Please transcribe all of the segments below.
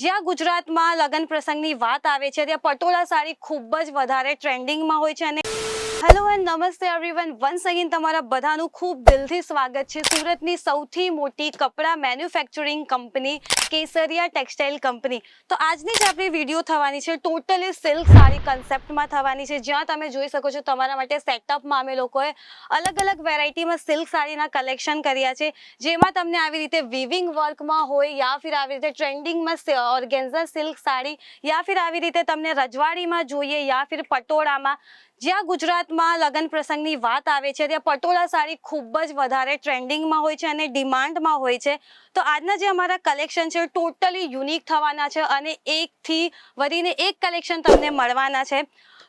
જ્યાં ગુજરાતમાં લગ્ન પ્રસંગની વાત આવે છે, ત્યાં પટોળા સાડી ખૂબ જ વધારે ટ્રેન્ડિંગમાં હોય છે અને hello and namaste everyone once again તમારા બધાનું ખૂબ દિલથી સ્વાગત છે. સુરતની સૌથી મોટી કપડાં manufacturing company Kesariya textile company તો આજની જે આપણી વીડિયો થવાની છે ટોટલી સિલ્ક સાડી કન્સેપ્ટમાં થવાની છે. જ્યાં તમે જોઈ શકો છો, તમારા માટે સેટઅપમાં અમે લોકોએ અલગ અલગ વેરાયટીમાં સિલ્ક સાડીના કલેક્શન કર્યા છે. જેમાં તમને આવી રીતે વિવિંગ વર્કમાં હોય યા ફિર આવી રીતે ટ્રેન્ડિંગમાં ઓર્ગેન્ઝા સિલ્ક સાડી, યા ફિર આવી રીતે તમને રજવાડીમાં જોઈએ, યા ફિર પટોળામાં. જ્યાં ગુજરાતમાં લગ્ન પ્રસંગની વાત આવે છે, ત્યાં પટોળા સાડી ખૂબ જ વધારે ટ્રેન્ડિંગમાં હોય છે અને ડિમાન્ડમાં હોય છે. તો આજના જે અમારા કલેક્શન છે, ટોટલી યુનિક થવાના છે અને એકથી વધીને એક કલેક્શન તમને મળવાના છે.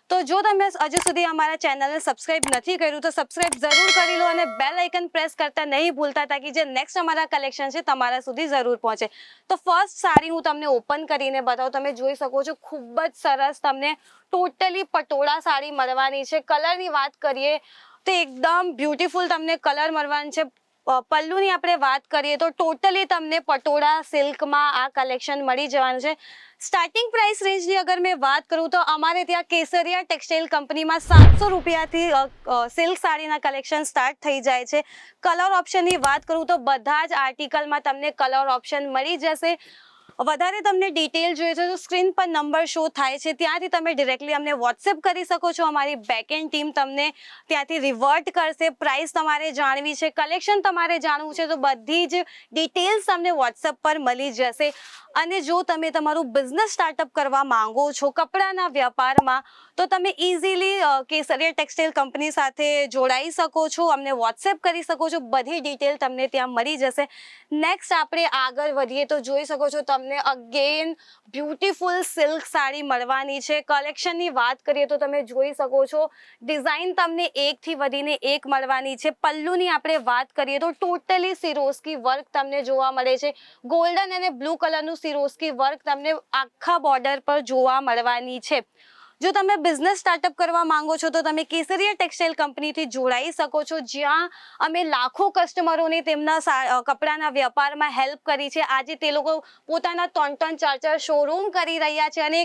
તો જો તમે હજુ સુધી અમારા ચેનલને સબસ્ક્રાઇબ નથી કર્યું, તો સબસ્ક્રાઇબ જરૂર કરી લો અને બેલ આઇકન પ્રેસ કરતા નહીં ભૂલતા તાકી જે નેક્સ્ટ અમારા કલેક્શન છે તમારા સુધી જરૂર પહોંચે. તો ફર્સ્ટ સાડી હું તમને ઓપન કરીને બતાવું. તમે જોઈ શકો છો ખૂબ જ સરસ તમને ટોટલી પટોળા સાડી મળવાની છે. કલરની વાત કરીએ તો એકદમ બ્યુટીફુલ તમને કલર મળવાની છે. પલ્લુની આપણે વાત કરીએ તો ટોટલી તમને પટોળા સિલ્કમાં આ કલેક્શન મળી જવાનું છે. સ્ટાર્ટિંગ પ્રાઇસ રેન્જની અગર મેં વાત કરું તો અમારે ત્યાં કેસરિયા ટેક્સટાઇલ કંપનીમાં સાતસો રૂપિયાથી સિલ્ક સાડીના કલેક્શન સ્ટાર્ટ થઈ જાય છે. કલર ઓપ્શનની વાત કરું તો બધા જ આર્ટિકલમાં તમને કલર ઓપ્શન મળી જશે. વધારે તમને ડિટેલ જોઈએ છે તો સ્ક્રીન પર નંબર શો થાય છે. ત્યાંથી તમે ડિરેક્ટલી અમને વોટ્સએપ કરી શકો છો. અમારી બેકએન્ડ ટીમ તમને ત્યાંથી રિવર્ટ કરશે. પ્રાઇસ તમારે જાણવી છે. કલેક્શન તમારે જાણવું છે તો બધી જ ડિટેલ્સ તમને વોટ્સએપ પર મળી જશે. અને જો તમે તમારું બિઝનેસ સ્ટાર્ટઅપ કરવા માંગો છો કપડાના વ્યાપારમાં, તો તમે ઇઝીલી કેસરિયા ટેક્સટાઇલ કંપની સાથે જોડાઈ શકો છો. અમને વોટ્સએપ કરી શકો છો. બધી ડિટેલ તમને ત્યાં મળી જશે. નેક્સ્ટ આપણે આગળ વધીએ તો જોઈ શકો છો તમને અગેન બ્યુટીફુલ સિલ્ક સાડી મળવાની છે. કલેક્શનની વાત કરીએ તો તમે જોઈ શકો છો ડિઝાઇન તમને એકથી વધીને એક મળવાની છે. પલ્લુની આપણે વાત કરીએ તો ટોટલી સિરોસ્કી વર્ક તમને જોવા મળે છે. ગોલ્ડન અને બ્લુ કલરનું સિરોસ્કી વર્ક તમને આખા બોર્ડર પર જોવા મળવાની છે. જો તમે બિઝનેસ સ્ટાર્ટઅપ કરવા માંગો છો, તો તમે કેસરિયા ટેક્સટાઇલ કંપનીથી જોડાઈ શકો છો, જ્યાં અમે લાખો કસ્ટમરોને તેમના કપડાના વ્યાપારમાં હેલ્પ કરી છે. આજે તે લોકો પોતાના ત્રણ ત્રણ ચાર ચાર શોરૂમ કરી રહ્યા છે અને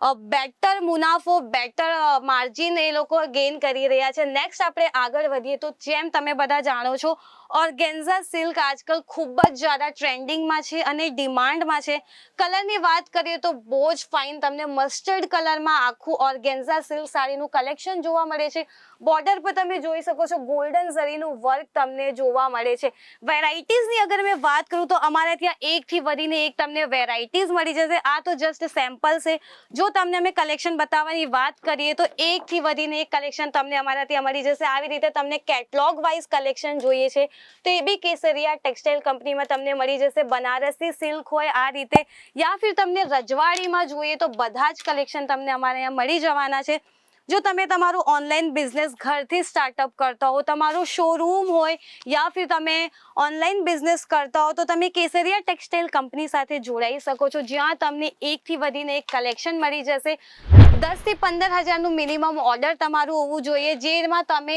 બેટર મુનાફો બેટર માર્જિન એ લોકો ગેઇન કરી રહ્યા છે. નેક્સ્ટ આપણે આગળ વધીએ તો જેમ તમે બધા જાણો છો ઓર્ગેન્ઝા સિલ્ક આજકાલ ખૂબ જ જ્યાદા ટ્રેન્ડિંગમાં છે અને ડિમાન્ડમાં છે. કલરની વાત કરીએ તો બહુ જ ફાઇન તમને મસ્ટર્ડ કલરમાં આખું ઓર્ગેન્ઝા સિલ્ક સાડીનું કલેક્શન જોવા મળે છે. બોર્ડર પર તમે જોઈ શકો છો ગોલ્ડન ઝરીનું વર્ક તમને જોવા મળે છે. વેરાયટીઝની અગર મેં વાત કરું તો અમારે ત્યાં એકથી વધીને એક તમને વેરાયટીઝ મળી જશે. આ તો જસ્ટ સેમ્પલ છે. જો તમને અમે કલેક્શન બતાવવાની વાત કરીએ તો એકથી વધીને એક કલેક્શન તમને અમારાથી અમારી જશે. આવી રીતે તમને કેટલોગ વાઇઝ કલેક્શન જોઈએ છે. તો એ બી કેસરિયા ટેક્સટાઇલ કંપનીમાં તમને મળી જશે. બનારસી સિલ્ક હોય આ રીતે. યા ફિર તમને રજવાડીમાં જોઈએ તો બધા જ કલેક્શન તમને અમારે અહીંયા મળી જવાના છે. જો તમે તમારું ઓનલાઈન બિઝનેસ ઘરથી સ્ટાર્ટઅપ કરતા હો, તમારું શોરૂમ હોય યા ફિર તમે ઓનલાઈન બિઝનેસ કરતા હો, તો તમે કેસરિયા ટેક્સટાઇલ કંપની સાથે જોડાઈ શકો છો, જ્યાં તમને એકથી વધીને એક કલેક્શન મળી જશે. દસથી પંદર હજારનું મિનિમમ ઓર્ડર તમારું હોવું જોઈએ. જેમાં તમે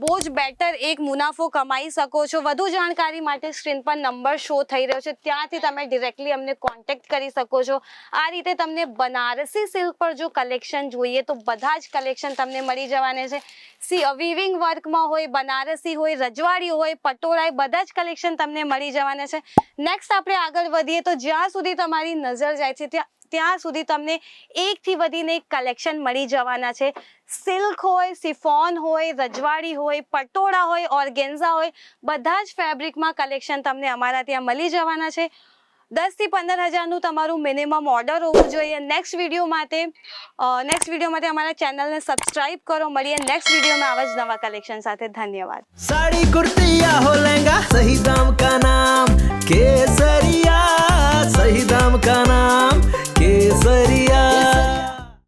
બહુ જ બેટર એક મુનાફો કમાઈ શકો છો. વધુ જાણકારી માટે સ્ક્રીન પર નંબર શો થઈ રહ્યો છે. ત્યાંથી તમે ડિરેક્ટલી અમને કોન્ટેક્ટ કરી શકો છો. આ રીતે તમને બનારસી સિલ્ક પર જો કલેક્શન જોઈએ, તો બધા જ કલેક્શન તમને મળી જવાના છે. સી વિવિંગ વર્કમાં હોય, બનારસી હોય, રજવાડી હોય પટોળા બધા જ કલેક્શન તમને મળી જવાના છે. નેક્સ્ટ આપણે આગળ વધીએ તો જ્યાં સુધી તમારી નજર જાય છે, ત્યાં ત્યાં સુધી તમને એકથી વધીને કલેક્શન મળી જવાના છે. સિલ્ક હોય સિફોન હોય, રજવાડી હોય, પટોળા હોય ઓર્ગેન્ઝા હોય, બધા જ ફેબ્રિકમાં કલેક્શન તમને અમારા ત્યાં મળી જવાના છે. દસથી પંદર હજારનું તમારું મિનિમમ ઓર્ડર હોવું જોઈએ. નેક્સ્ટ વીડિયો માટે નેક્સ્ટ વીડિયો માટે અમારા ચેનલને સબસ્ક્રાઇબ કરો. મળીએ નેક્સ્ટ વિડીયોમાં આવા જ નવા કલેક્શન સાથે. ધન્યવાદ. સાડી કુર્તી